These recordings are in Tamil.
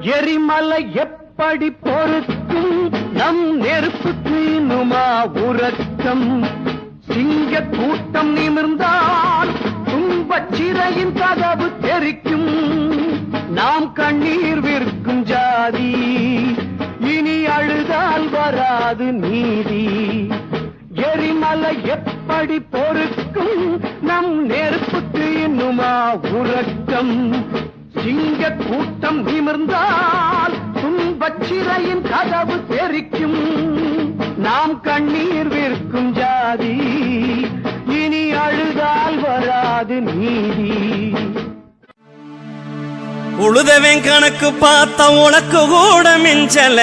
எரிமலை எப்படி பொறுக்கும்? நம் நெருப்புக்கு இன்னுமா உறக்கம். சிங்க கூட்டம் நிமிர்ந்தால் துன்பச் சிறையின் கதவு தெரிக்கும். நாம் கண்ணீர் விற்கும் ஜாதி. இனி அழுதால் வராது நீதி. எரிமலை எப்படி பொறுக்கும்? நம் நெருப்புக்கு இன்னுமா உறக்கம். சிங்க கூட்டம் நிமிர்ந்தால் துன்பச்சிறையின் கதவு தெரிக்கும். நாம் கண்ணீர் விற்கும் ஜாதி இனி அழுதால் வராது நீதி. உழுதவன் கணக்கு பார்த்த உனக்கு கூட மிஞ்சல.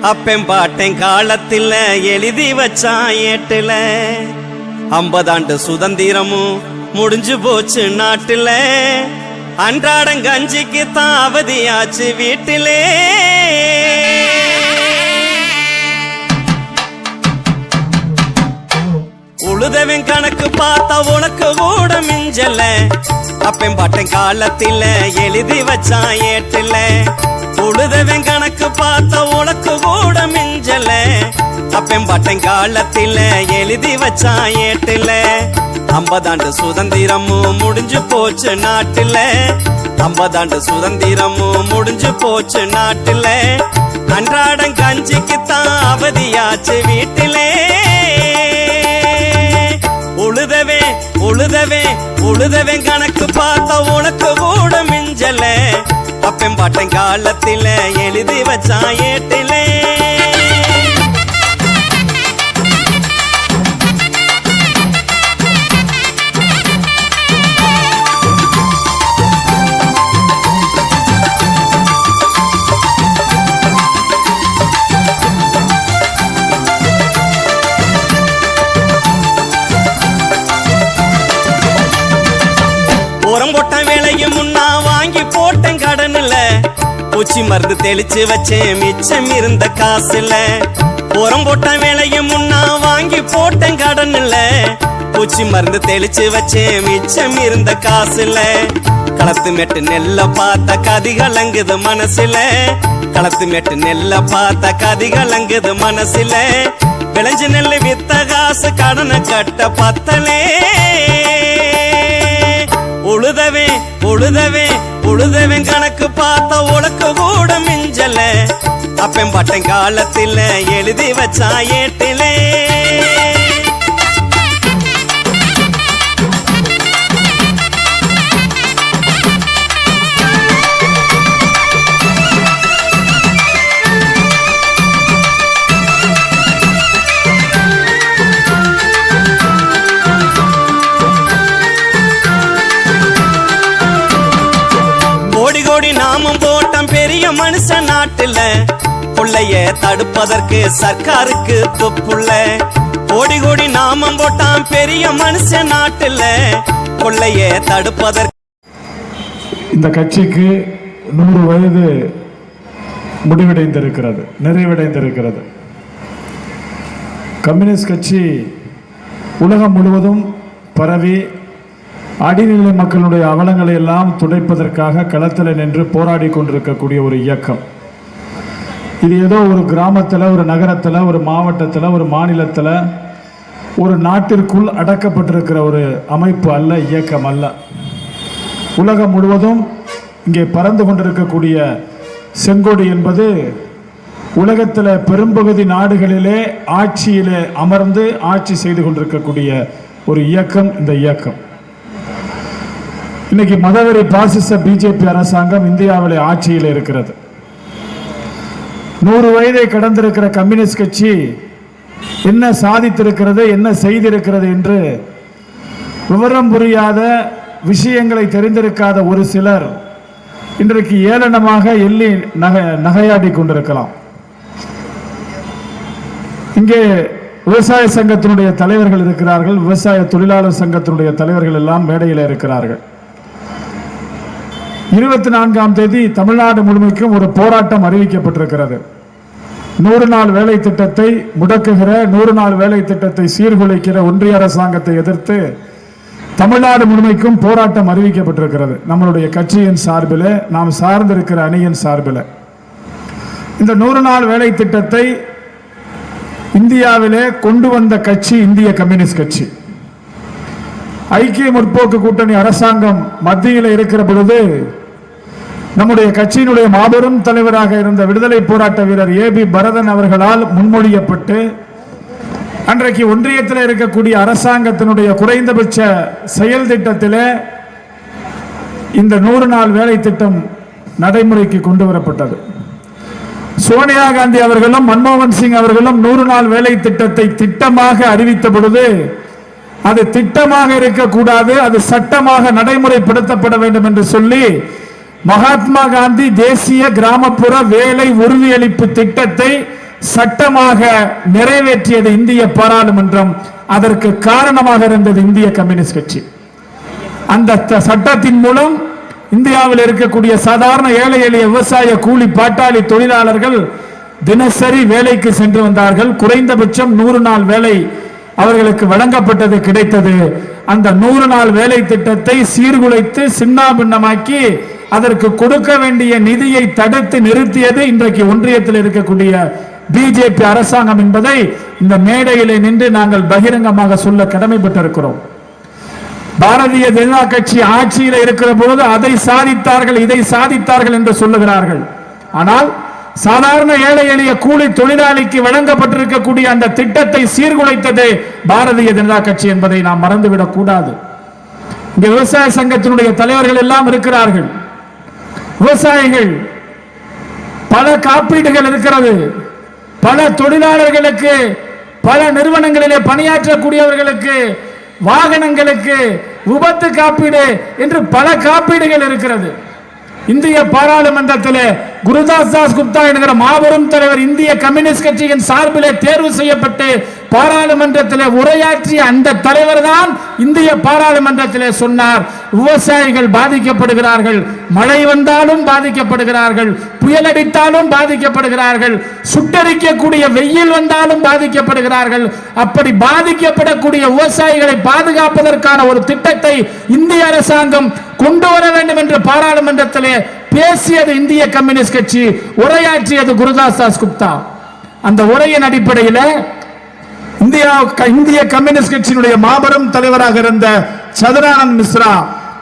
அப்பன் பாட்டேன் காலத்தில் எழுதி வச்சான் ஏட்டுல. ஐம்பதாண்டு சுதந்திரமும் முடிஞ்சு போச்சு நாட்டுல. அன்றாடம் கஞ்சிக்கு தான் வீட்டிலே. உழுதவன் கணக்கு பார்த்தா உனக்கு கூட மிஞ்சல. அப்பன் பாட்டன் காலத்தில எழுதி வச்சான் ஏட்டுல உழுதவன் கணக்கு பார்த்தா உனக்கு கூட மிஞ்சல. அப்பன் பாட்டன் காலத்தில எழுதி வச்சான் ஏட்டுல ஐம்பதாண்டு சுதந்திரமும் முடிஞ்சு போச்சு நாட்டுல. ஐம்பதாண்டு சுதந்திரமும் முடிஞ்சு போச்சு நாட்டுல. அன்றாடம் கஞ்சிக்கு தான் அவதியாச்சு வீட்டிலே. உழுதவே உழுதவே உழுதவே கணக்கு பார்த்த உனக்கு கூட மிஞ்சல. அப்பன் பாட்டன் காலத்தில எழுதி வச்சான் ஏட்டிலே. பூச்சி மருந்து தெளிச்சு வச்சேன். மிச்சம் இருந்த காசுல உரம் போட்ட வேலையும் முன்னா வாங்கி போட்டேன் கடன் இல்ல பூச்சி மருந்து தெளிச்சு வச்சேன். மிச்சம் இருந்த காசுல களத்து மெட்டு நெல்ல பார்த்த கதி கலங்குது மனசுல. களத்து மெட்டு நெல்ல பார்த்த கதி கலங்குது மனசுல. விளைஞ்சு நெல்லு வித்த காசு கடனை கட்ட பத்தலே. உழுதவே உழுதவே உழுதவன் கணக்கு பார்த்த உனக்கு கூட மிஞ்சல. அப்பன் பட்டன் காலத்தில் எழுதி வச்சா ஏட்டிலே. நாட்டுல கொள்ளைய தடுப்பதற்கு சர்க்காருக்கு தொப்புள்ள. கோடி கோடி நாமம் போட்டான் பெரிய மனுஷன் நாட்டுல. கொள்ளைய தடுப்பதற்கு இந்த கட்சிக்கு நூறு வயது முடிவடைந்திருக்கிறது நிறைவடைந்திருக்கிறது. கம்யூனிஸ்ட் கட்சி உலகம் முழுவதும் பரவி அடிநிலை மக்களுடைய அவலங்களை எல்லாம் துடைப்பதற்காக களத்தில் நின்று போராடி கொண்டிருக்கக்கூடிய ஒரு இயக்கம். இது ஏதோ ஒரு கிராமத்தில் ஒரு நகரத்தில் ஒரு மாவட்டத்தில் ஒரு மாநிலத்தில் ஒரு நாட்டிற்குள் அடக்கப்பட்டிருக்கிற ஒரு அமைப்பு அல்ல இயக்கம் அல்ல. உலகம் முழுவதும் இங்கே பறந்து கொண்டிருக்கக்கூடிய செங்கோடு என்பது உலகத்தில் பெரும்பகுதி நாடுகளிலே ஆட்சியிலே அமர்ந்து ஆட்சி செய்து கொண்டிருக்கக்கூடிய ஒரு இயக்கம் இந்த இயக்கம். இன்னைக்கு மதவெறி பாசிச பிஜேபி அரசாங்கம் இந்தியாவிலே ஆட்சியில் இருக்கிறது. நூறு வயதை கடந்திருக்கிற கம்யூனிஸ்ட் கட்சி என்ன சாதித்திருக்கிறது என்ன செய்திருக்கிறது என்று விவரம் புரியாத விஷயங்களை தெரிந்திருக்காத ஒரு சிலர் இன்றைக்கு ஏளனமாக எள்ளி நகை நகையாடி கொண்டிருக்கலாம். இங்கே விவசாய சங்கத்தினுடைய தலைவர்கள் இருக்கிறார்கள் விவசாய தொழிலாளர் சங்கத்தினுடைய தலைவர்கள் எல்லாம் மேடையில் இருக்கிறார்கள். இருபத்தி நான்காம் தேதி தமிழ்நாடு முழுமைக்கும் ஒரு போராட்டம் அறிவிக்கப்பட்டிருக்கிறது. நூறு நாள் வேலை திட்டத்தை முடக்குகிற நூறு நாள் வேலை திட்டத்தை சீர்குலைக்கிற ஒன்றிய அரசாங்கத்தை எதிர்த்து தமிழ்நாடு முழுமைக்கும் போராட்டம் அறிவிக்கப்பட்டிருக்கிறது. நம்மளுடைய கட்சியின் சார்பில் நாம் சார்ந்திருக்கிற அணியின் சார்பில். இந்த நூறு நாள் வேலை திட்டத்தை இந்தியாவிலே கொண்டு வந்த கட்சி இந்திய கம்யூனிஸ்ட் கட்சி. ஐக்கிய முற்போக்கு கூட்டணி அரசாங்கம் மத்தியில் இருக்கிற பொழுது நம்முடைய கட்சியினுடைய மாபெரும் தலைவராக இருந்த விடுதலை போராட்ட வீரர் ஏ பி பரதன் அவர்களால் முன்மொழியப்பட்டு அன்றைக்கு ஒன்றியத்தில் இருக்கக்கூடிய அரசாங்கத்தினுடைய குறைந்தபட்ச செயல் திட்டத்தில் இந்த நூறு நாள் வேலை திட்டம் நடைமுறைக்கு கொண்டு வரப்பட்டது. சோனியா காந்தி அவர்களும் மன்மோகன் சிங் அவர்களும் நூறு நாள் வேலை திட்டத்தை திட்டமாக அறிவித்த பொழுது அது திட்டமாக இருக்கக்கூடாது அது சட்டமாக நடைமுறைப்படுத்தப்பட வேண்டும் என்று சொல்லி மகாத்மா காந்தி தேசிய கிராமப்புற வேலை உறுதியளிப்பு திட்டத்தை சட்டமாக நிறைவேற்றியது இந்திய பாராளுமன்றம். அதற்கு காரணமாக இருந்தது இந்திய கம்யூனிஸ்ட் கட்சி. அந்த சட்டத்தின் மூலம் இந்தியாவில் இருக்கக்கூடிய சாதாரண ஏழை எளிய விவசாய கூலி பாட்டாளி தொழிலாளர்கள் தினசரி வேலைக்கு சென்று வந்தார்கள். குறைந்தபட்சம் நூறு நாள் வேலை அவர்களுக்கு வழங்கப்பட்டது கிடைத்தது. அந்த நூறு நாள் வேலை திட்டத்தை சீர்குலைத்து சின்னாபின்னமாக்கி அதற்கு கொடுக்க வேண்டிய நிதியை தடுத்து நிறுத்தியது இன்றைக்கு ஒன்றியத்தில் இருக்கக்கூடிய பிஜேபி அரசாங்கம் என்பதை இந்த மேடையிலே நின்று நாங்கள் பகிரங்கமாக சொல்ல கடமைப்பட்டிருக்கிறோம். பாரதிய ஜனதா கட்சி ஆட்சியில் இருக்கிற போது அதை சாதித்தார்கள் இதை சாதித்தார்கள் என்று சொல்லுகிறார்கள். ஆனால் சாதாரண ஏழை எளிய கூலி தொழிலாளிக்கு வழங்கப்பட்டிருக்கக்கூடிய அந்த திட்டத்தை சீர்குலைத்தது பாரதிய ஜனதா கட்சி என்பதை நாம் மறந்துவிடக் கூடாது இங்க விவசாய சங்கத்தினுடைய தலைவர்கள் எல்லாம் இருக்கிறார்கள். விவசாயிகள் பல காப்பீடுகள் இருக்கிறது. பல தொழிலாளர்களுக்கு பல நிறுவனங்களிலே பணியாற்றக்கூடியவர்களுக்கு வாகனங்களுக்கு விபத்து காப்பீடு என்று பல காப்பீடுகள் இருக்கிறது. இந்திய பாராளுமன்றத்தில் குருதாஸ் தாஸ் குப்தா என்கிற மாபெரும் தலைவர் இந்திய கம்யூனிஸ்ட் கட்சியின் சார்பிலே தேர்வு செய்யப்பட்டு பாராளுமன்றத்தில் உரையாற்றிய அந்த தலைவர் தான் இந்திய பாராளுமன்றத்திலே சொன்னார். விவசாயிகள் பாதிக்கப்படுகிறார்கள் மழை வந்தாலும் பாதிக்கப்படுகிறார்கள் புயல் அடித்தாலும் பாதிக்கப்படுகிறார்கள் சுட்டரிக்கக்கூடிய வெயில் வந்தாலும் பாதிக்கப்படுகிறார்கள். அப்படி பாதிக்கப்படக்கூடிய விவசாயிகளை பாதுகாப்பதற்கான ஒரு திட்டத்தை இந்திய அரசாங்கம் கொண்டு வர வேண்டும் என்று பாராளுமன்றத்திலே பேசியது இந்திய கம்யூனிஸ்ட் கட்சி உரையாற்றியது குருதாஸ் தாஸ் குப்தா. அந்த உரையின் அடிப்படையில் இந்தியா இந்திய கம்யூனிஸ்ட் கட்சியினுடைய மாபெரும் தலைவராக இருந்த சதுரானந்த் மிஸ்ரா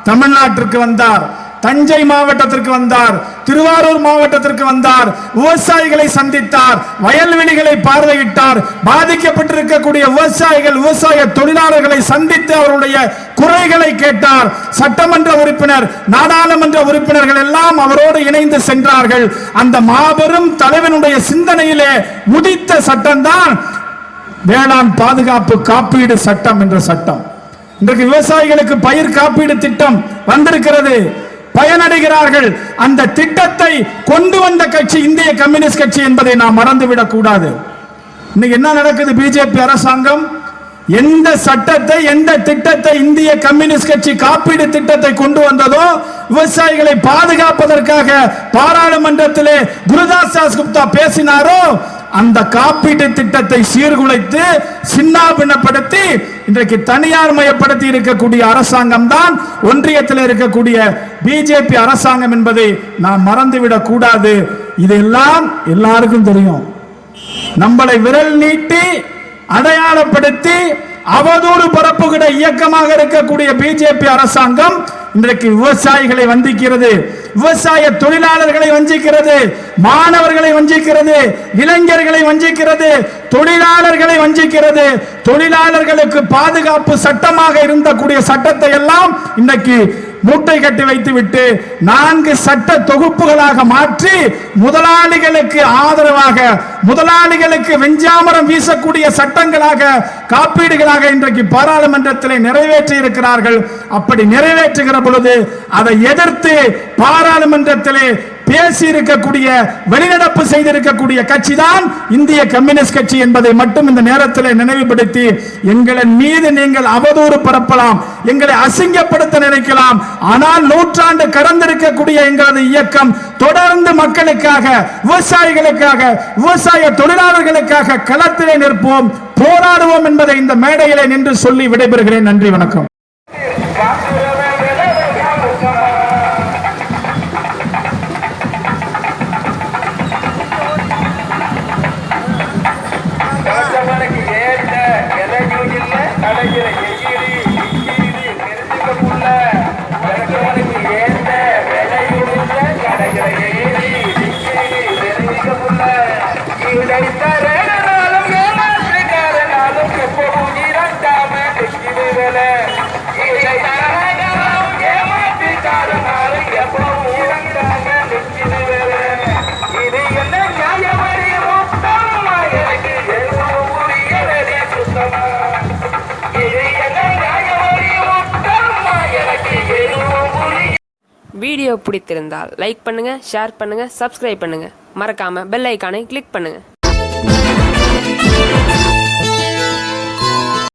தமிழ்நாட்டிற்கு வந்தார். தஞ்சை மாவட்டத்திற்கு வந்தார். திருவாரூர் மாவட்டத்திற்கு வந்தார். விவசாயிகளை சந்தித்தார். வயல்வெளிகளை பார்வையிட்டார். பாதிக்கப்பட்டிருக்கக்கூடிய விவசாயிகள் விவசாய தொழிலாளர்களை சந்தித்து அவருடைய குறைகளை கேட்டார். சட்டமன்ற உறுப்பினர் நாடாளுமன்ற உறுப்பினர்கள் எல்லாம் அவரோடு இணைந்து சென்றார்கள். அந்த மாபெரும் தலைவனுடைய சிந்தனையிலே முடித்த சட்டம்தான் வேளாண் பாதுகாப்பு காப்பீடு சட்டம் என்ற சட்டம். இன்றைக்கு விவசாயிகளுக்கு பயிர் காப்பீடு திட்டம் வந்திருக்கிறது. பயனடைகிறார்கள். அந்த திட்டத்தை கொண்டு வந்த கட்சி இந்திய கம்யூனிஸ்ட் கட்சி என்பதை நாம் மறந்துவிடக் கூடாது. இன்னைக்கு என்ன நடக்குது பிஜேபி அரசாங்கம்? எந்த சட்டத்தை எந்த திட்டத்தை இந்திய கம்யூனிஸ்ட் கட்சி காப்பீடு திட்டத்தை கொண்டு வந்ததோ விவசாயிகளை பாதுகாப்பதற்காக பாராளுமன்றத்திலே குருதாஸ் தாஸ் குப்தா பேசினாரோ அந்த காப்பீட்டு திட்டத்தை சீர்குலைத்து சின்னாபின்னப்படுத்தி இன்றைக்கு தனியார் மயப்படுத்தி இருக்கக்கூடிய அரசாங்கம் தான் ஒன்றியத்தில் இருக்கக்கூடிய பிஜேபி அரசாங்கம் என்பதை நாம் மறந்துவிடக் கூடாது. இதெல்லாம் எல்லாருக்கும் தெரியும். நம்மளை விரல் நீட்டி அடையாளப்படுத்தி அவதூறு பரப்புகிற இயக்கமாக இருக்கக்கூடிய பிஜேபி அரசாங்கம் இன்றைக்கு விவசாயிகளை வந்திக்கிறது விவசாய தொழிலாளர்களை வஞ்சிக்கிறது. மாணவர்களை வஞ்சிக்கிறது இளைஞர்களை வஞ்சிக்கிறது தொழிலாளர்களை வஞ்சிக்கிறது. தொழிலாளர்களுக்கு பாதுகாப்பு சட்டமாக இருந்தக்கூடிய சட்டத்தை எல்லாம் இன்னைக்கு மூட்டை கட்டி வைத்து விட்டு நான்கு சட்ட தொகுப்புகளாக மாற்றி முதலாளிகளுக்கு ஆதரவாக முதலாளிகளுக்கு வெஞ்சாமரம் வீசக்கூடிய சட்டங்களாக காப்பீடுகளாக இன்றைக்கு பாராளுமன்றத்தில் நிறைவேற்றி இருக்கிறார்கள் அப்படி நிறைவேற்றுகிற பொழுது அதை எதிர்த்து பாராளுமன்றத்திலே பேசி இருக்கக்கூடிய வெளிநடப்பு செய்திருக்கக்கூடிய கட்சி தான் இந்திய கம்யூனிஸ்ட் கட்சி என்பதை மட்டும் இந்த நேரத்தில் நினைவுபடுத்தி எங்களின் மீது நீங்கள் அவதூறு பரப்பலாம் எங்களை அசிங்கப்படுத்த நினைக்கலாம். ஆனால் நூற்றாண்டு கடந்திருக்கக்கூடிய எங்களது இயக்கம் தொடர்ந்து மக்களுக்காக விவசாயிகளுக்காக விவசாய தொழிலாளர்களுக்காக களத்திலே நிற்போம் போராடுவோம் என்பதை இந்த மேடையிலே நின்று சொல்லி விடைபெறுகிறேன். நன்றி வணக்கம். வீடியோ பிடித்திருந்தால் லைக் பண்ணுங்க ஷேர் பண்ணுங்க சப்ஸ்கிரைப் பண்ணுங்க. மறக்காம பெல் ஐக்கானை கிளிக் பண்ணுங்க.